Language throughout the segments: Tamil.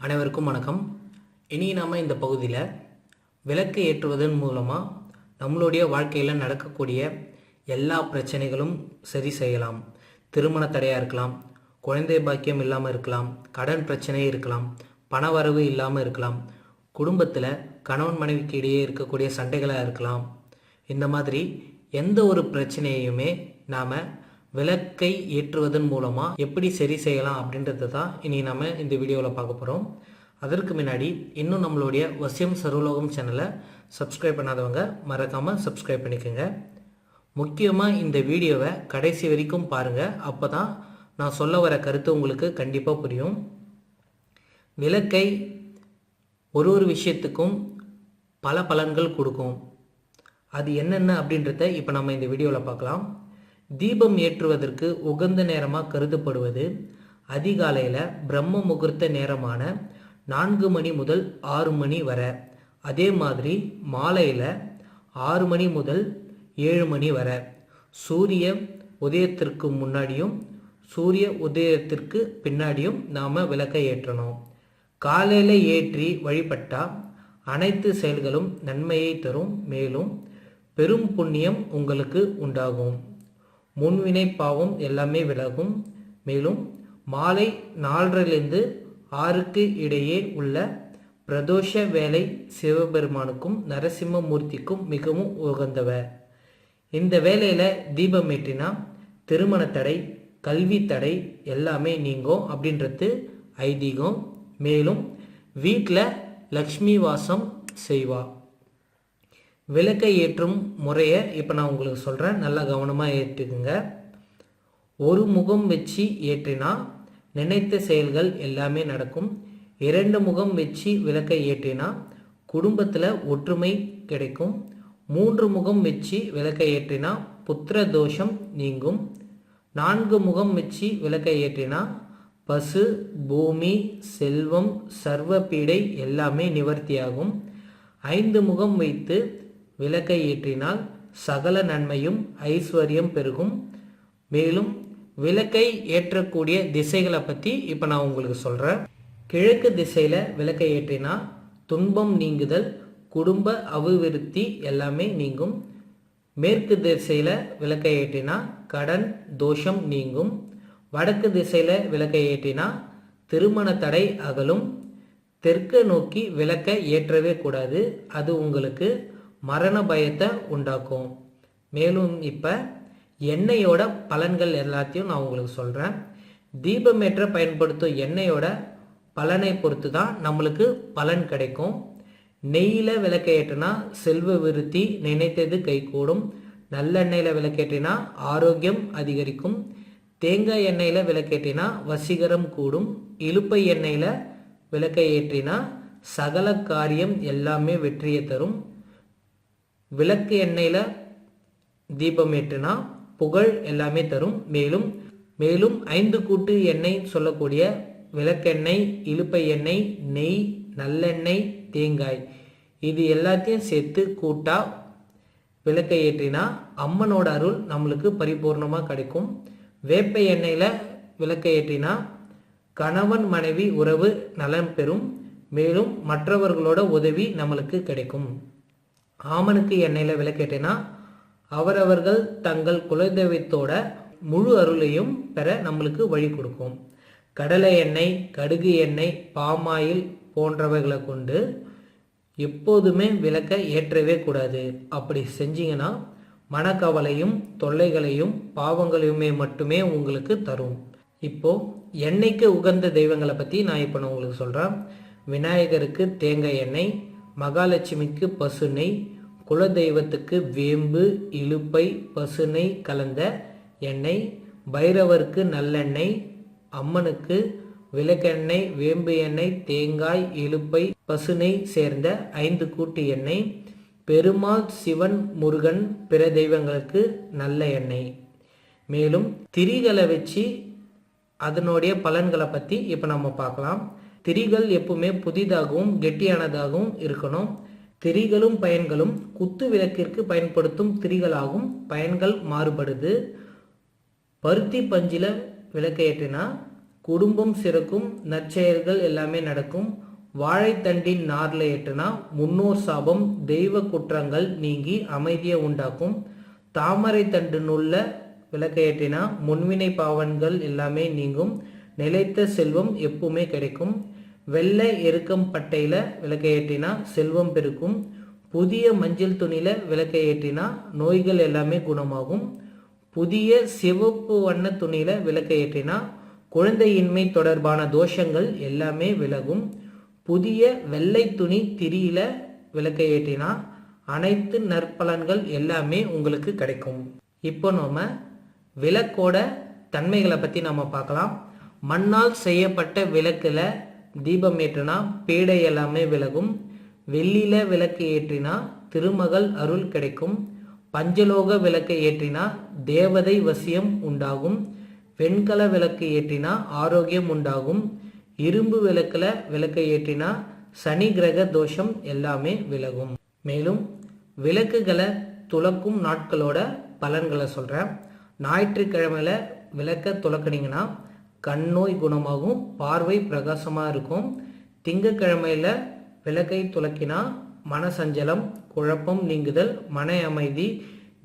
அனைவருக்கும் வணக்கம். இனி நாம் இந்த பகுதியில் விளக்கு ஏற்றுவதன் மூலமாக நம்மளுடைய வாழ்க்கையில் நடக்கக்கூடிய எல்லா பிரச்சனைகளும் சரி செய்யலாம். திருமண தடையாக இருக்கலாம் குழந்தை பாக்கியம் இல்லாமல் இருக்கலாம் கடன் பிரச்சனை இருக்கலாம் பணவரவு இல்லாமல் இருக்கலாம் குடும்பத்தில் கணவன் மனைவிக்கு இடையே இருக்கக்கூடிய சண்டைகளாக இருக்கலாம். இந்த மாதிரி எந்த ஒரு பிரச்சனையுமே நாம் விளக்கை ஏற்றுவதன் மூலமாக எப்படி சரி செய்யலாம் அப்படின்றது தான் இனி நம்ம இந்த வீடியோவில் பார்க்க போகிறோம் அதற்கு முன்னாடி இன்னும் நம்மளுடைய வசியம் சர்வலோகம் சேனலை சப்ஸ்கிரைப் பண்ணாதவங்க மறக்காமல் சப்ஸ்கிரைப் பண்ணிக்கோங்க. முக்கியமாக இந்த வீடியோவை கடைசி வரைக்கும் பாருங்கள் அப்போ தான் நான் சொல்ல வர கருத்து உங்களுக்கு கண்டிப்பாக புரியும். விளக்கை ஒரு ஒரு விஷயத்துக்கும் பல பலன்கள் கொடுக்கும். அது என்னென்ன அப்படின்றத இப்போ நம்ம இந்த வீடியோவில் பார்க்கலாம். தீபம் ஏற்றுவதற்கு உகந்த நேரமாக கருதப்படுவது அதிகாலையில் பிரம்ம முகூர்த்த நேரமான நான்கு மணி முதல் ஆறு மணி வரை. அதே மாதிரி மாலையில் ஆறு மணி முதல் ஏழு மணி வரை. சூரிய உதயத்திற்கு முன்னாடியும் சூரிய உதயத்திற்கு பின்னாடியும் நாம் விளக்கை ஏற்றணும். காலையில் ஏற்றி வழிபட்டால் அனைத்து செயல்களும் நன்மையை தரும் மேலும் பெரும் புண்ணியம் உங்களுக்கு உண்டாகும். முன்வினை பாவம் எல்லாமே விலகும். மேலும் மாலை நாலரிலிருந்து ஆறுக்கு இடையே உள்ள பிரதோஷ வேலை சிவபெருமானுக்கும் நரசிம்மமூர்த்திக்கும் மிகவும் உகந்தவர் இந்த வேலையில் தீபம் ஏற்றினா திருமண தடை கல்வி தடை எல்லாமே நீங்கும் அப்படின்றது ஐதீகம். மேலும் வீட்டில் லக்ஷ்மி வாசம் செய்வாள் விளக்கை ஏற்றும் முறையை இப்போ நான் உங்களுக்கு சொல்கிறேன் நல்லா கவனமாக ஏற்றுக்குங்க. ஒரு முகம் வச்சு ஏற்றினா நினைத்த செயல்கள் எல்லாமே நடக்கும். இரண்டு முகம் வச்சு விளக்கை ஏற்றினா குடும்பத்தில் ஒற்றுமை கிடைக்கும். மூன்று முகம் வச்சு விளக்கை ஏற்றினா புத்திர தோஷம் நீங்கும். நான்கு முகம் வச்சு விளக்கை ஏற்றினா பசு பூமி செல்வம் சர்வ பீடை எல்லாமே நிவர்த்தியாகும். ஐந்து முகம் வைத்து விளக்கை ஏற்றினால் சகல நன்மையும் ஐஸ்வர்யம் பெருகும். மேலும் விளக்கை ஏற்றக்கூடிய திசைகளை பற்றி இப்போ நான் உங்களுக்கு சொல்கிறேன் கிழக்கு திசையில் விளக்கை ஏற்றினா துன்பம் நீங்குதல் குடும்ப அபிவிருத்தி எல்லாமே நீங்கும். மேற்கு திசையில் விளக்கை ஏற்றினா கடன் தோஷம் நீங்கும். வடக்கு திசையில் விளக்கை ஏற்றினா திருமண தடை அகலும். தெற்கு நோக்கி விளக்கை ஏற்றவே கூடாது. அது உங்களுக்கு மரண பயத்தை உண்டாக்கும். மேலும் இப்போ எண்ணெயோட பலன்கள் எல்லாத்தையும் நான் உங்களுக்கு சொல்கிறேன் தீபமேற்ற பயன்படுத்தும் எண்ணெயோட பலனை பொறுத்து தான் நம்மளுக்கு பலன் கிடைக்கும். நெய்யில் விளக்கேற்றினா செல்வ விருத்தி நினைத்தது கைகூடும். நல்லெண்ணெயில் விளக்கேற்றினா ஆரோக்கியம் அதிகரிக்கும். தேங்காய் எண்ணெயில் விளக்கேற்றினா வசீகரம் கூடும். இலுப்பை எண்ணெயில் விளக்கை ஏற்றினா சகல காரியம் எல்லாமே வெற்றியை தரும். விளக்கு எண்ணெயில் தீபம் ஏற்றினா புகழ் எல்லாமே தரும். மேலும் மேலும் ஐந்து கூட்டு எண்ணெய் சொல்லக்கூடிய விளக்கெண்ணெய் இழுப்பை எண்ணெய் நெய் நல்லெண்ணெய் தேங்காய் இது எல்லாத்தையும் சேர்த்து கூட்டா விளக்கை ஏற்றினா அம்மனோட அருள் நம்மளுக்கு பரிபூர்ணமாக கிடைக்கும். வேப்ப எண்ணெயில் விளக்கை ஏற்றினா கணவன் மனைவி உறவு நலன் பெறும். மேலும் மற்றவர்களோட உதவி நம்மளுக்கு கிடைக்கும். ஆமனுக்கு எண்ணெயில் விளக்கேட்டேன்னா அவரவர்கள் தங்கள் குலதெய்வத்தோட முழு அருளையும் பெற நம்மளுக்கு வழி கொடுக்கும். கடலை எண்ணெய் கடுகு எண்ணெய் பாமாயில் போன்றவைகளை கொண்டு எப்போதுமே விளக்க ஏற்றவே கூடாது. அப்படி செஞ்சீங்கன்னா மனக்கவலையும் தொல்லைகளையும் பாவங்களையுமே மட்டுமே உங்களுக்கு தரும். இப்போ எண்ணெய்க்கு உகந்த தெய்வங்களை பற்றி நான் இப்போ நான் உங்களுக்கு சொல்கிறேன் விநாயகருக்கு தேங்காய் எண்ணெய் மகாலட்சுமிக்கு பசுனை குலதெய்வத்துக்கு வேம்பு இலுப்பை பசுனை கலந்த எண்ணெய் பைரவருக்கு நல்லெண்ணெய் அம்மனுக்கு விளக்கெண்ணெய் வேம்பு எண்ணெய் தேங்காய் இழுப்பை பசுனை சேர்ந்த ஐந்து கூட்டு எண்ணெய் பெருமாள் சிவன் முருகன் பிற தெய்வங்களுக்கு நல்ல எண்ணெய். மேலும் திரிகளை வச்சு அதனுடைய பலன்களை பற்றி இப்போ நம்ம பார்க்கலாம். திரிகள் எப்பவுமே புதிதாகவும் கெட்டியானதாகவும் இருக்கணும். திரிகளும் பயன்களும் குத்து விளக்கிற்கு பயன்படுத்தும் திரிகளாகும். பயன்கள் மாறுபடுது. பருத்தி பஞ்சில் விளக்கேற்றினா குடும்பம் சிறக்கும் நற்செயல்கள் எல்லாமே நடக்கும். வாழைத்தண்டின் நார்ல ஏற்றுனா முன்னோர் சாபம் தெய்வ குற்றங்கள் நீங்கி அமைதியை உண்டாக்கும். தாமரை தண்டு நூல்ல விளக்க ஏற்றினா முன்வினை பாவன்கள் எல்லாமே நீங்கும். நிலைத்த செல்வம் எப்பவுமே கிடைக்கும். வெள்ளை எருக்கம் பட்டையில விளக்கை ஏற்றினா செல்வம் பெருக்கும். புதிய மஞ்சள் துணியில விளக்கை ஏற்றினா நோய்கள் எல்லாமே குணமாகும். புதிய சிவப்பு வண்ண துணியில விளக்கை ஏற்றினா குழந்தையின்மை தொடர்பான தோஷங்கள் எல்லாமே விலகும். புதிய வெள்ளை துணி திரியில விளக்கை ஏற்றினா அனைத்து நற்பலன்கள் எல்லாமே உங்களுக்கு கிடைக்கும். இப்போ நம்ம விளக்கோட தன்மைகளை பற்றி நம்ம பார்க்கலாம். மண்ணால் செய்யப்பட்ட விளக்குல தீபம் ஏற்றினா பேடை எல்லாமே விலகும். வெள்ளியில் விளக்கு ஏற்றினா திருமகள் அருள் கிடைக்கும். பஞ்சலோக விளக்கை ஏற்றினா தேவதை வசியம் உண்டாகும். வெண்கல விளக்கு ஏற்றினா ஆரோக்கியம் உண்டாகும். இரும்பு விளக்கில் விளக்கை ஏற்றினா சனி கிரக தோஷம் எல்லாமே விலகும். மேலும் விளக்குகளை துலக்கும் நாட்களோட பலன்களை சொல்கிறேன் ஞாயிற்றுக்கிழமையில் விளக்க துளக்குனீங்கன்னா கண் நோய் குணமாகும் பார்வை பிரகாசமாக இருக்கும். திங்கக்கிழமையில் விளக்கை துளக்கினா மனசஞ்சலம் குழப்பம் நீங்குதல் மன அமைதி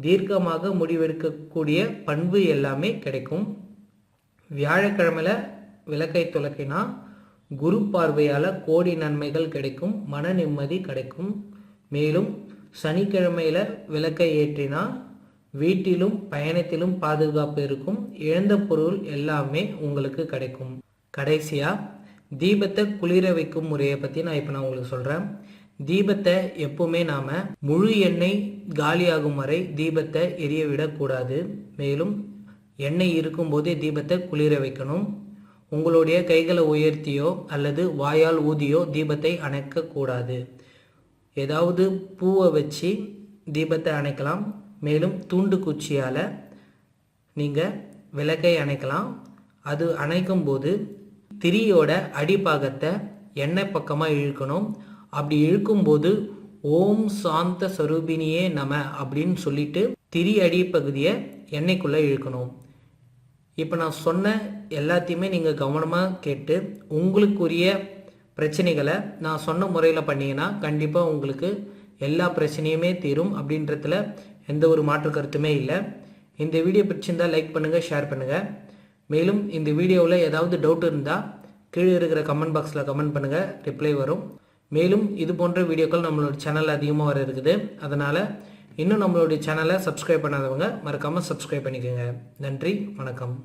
தீர்க்கமாக முடிவெடுக்கக்கூடிய பண்பு எல்லாமே கிடைக்கும். வியாழக்கிழமையில் விளக்கை துளக்கினா குரு பார்வையால் கோடி நன்மைகள் கிடைக்கும் மன நிம்மதி கிடைக்கும். மேலும் சனிக்கிழமையில் விளக்கை ஏற்றினா வீட்டிலும் பயணத்திலும் பாதுகாப்பு இருக்கும். இழந்த பொருள் எல்லாமே உங்களுக்கு கிடைக்கும். கடைசியாக தீபத்தை குளிர வைக்கும் முறையை பற்றி நான் இப்போ நான் உங்களுக்கு சொல்கிறேன் தீபத்தை எப்பவுமே நாம் முழு எண்ணெய் காலியாகும் வரை தீபத்தை எரிய விடக்கூடாது. மேலும் எண்ணெய் இருக்கும்போதே தீபத்தை குளிர வைக்கணும். உங்களுடைய கைகளை உயர்த்தியோ அல்லது வாயால் ஊதியோ தீபத்தை அணைக்கக்கூடாது. ஏதாவது பூவை வச்சு தீபத்தை அணைக்கலாம். மேலும் தூண்டு குச்சியால் நீங்கள் விளக்கை அணைக்கலாம். அது அணைக்கும் போது திரியோட அடிப்பாகத்தை எண்ணெய் பக்கமாக இழுக்கணும். அப்படி இழுக்கும்போது ஓம் சாந்த சரூபினியே நம அப்படின்னு சொல்லிட்டு திரி அடிப்பகுதியை எண்ணெய்க்குள்ளே இழுக்கணும். இப்போ நான் சொன்ன எல்லாத்தையுமே நீங்கள் கவனமாக கேட்டு உங்களுக்குரிய பிரச்சனைகளை நான் சொன்ன முறையில் பண்ணிங்கன்னா கண்டிப்பாக உங்களுக்கு எல்லா பிரச்சனையுமே தீரும் அப்படின்றதுல எந்த ஒரு மாற்று கருத்துமே இல்லை. இந்த வீடியோ பிடிச்சிருந்தால் லைக் பண்ணுங்கள் ஷேர் பண்ணுங்கள் மேலும் இந்த வீடியோவில் ஏதாவது டவுட் இருந்தால் கீழே இருக்கிற கமெண்ட் பாக்ஸில் கமெண்ட் பண்ணுங்கள் ரிப்ளை வரும். மேலும் இது போன்ற வீடியோக்கள் நம்மளோட சேனல் அதிகமாக வர இருக்குது. அதனால் இன்னும் நம்மளுடைய சேனலை சப்ஸ்கிரைப் பண்ணாதவங்க மறக்காமல் சப்ஸ்கிரைப் பண்ணிக்கோங்க. நன்றி வணக்கம்.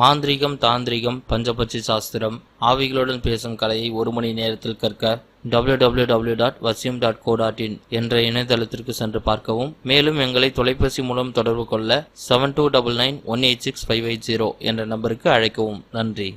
மாந்திரீகம் தாந்திரிகம் பஞ்சபட்சி சாஸ்திரம் ஆவிகளுடன் பேசும் கலையை ஒரு மணி நேரத்தில் கற்க www.vasyam.co.in dot Vasiyam dot co dot in என்ற இணையதளத்திற்கு சென்று பார்க்கவும். மேலும் எங்களை தொலைபேசி மூலம் தொடர்பு கொள்ள seven two double nine one eight six five eight zero என்ற நம்பருக்கு அழைக்கவும். நன்றி.